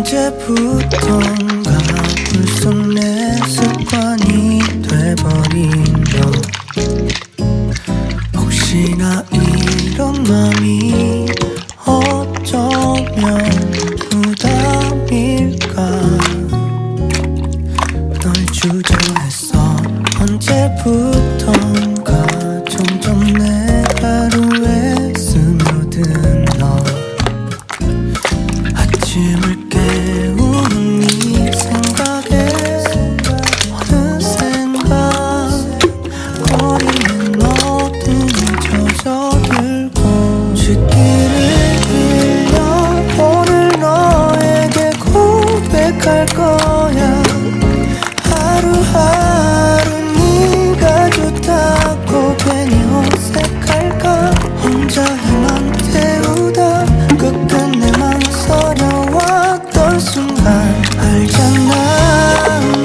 언제부턴가 불쑥 내 습관이 돼버린 너 혹시나 이런 맘이 어쩌면 부담일까? 널 주저했어 언제부턴가 점점 내 하루에 스며든 너. 아침을 하루하루 네가 좋다고 괜히 어색할까? 혼자 희망 태우다 끝끝내 망설여왔던 순간 알잖아.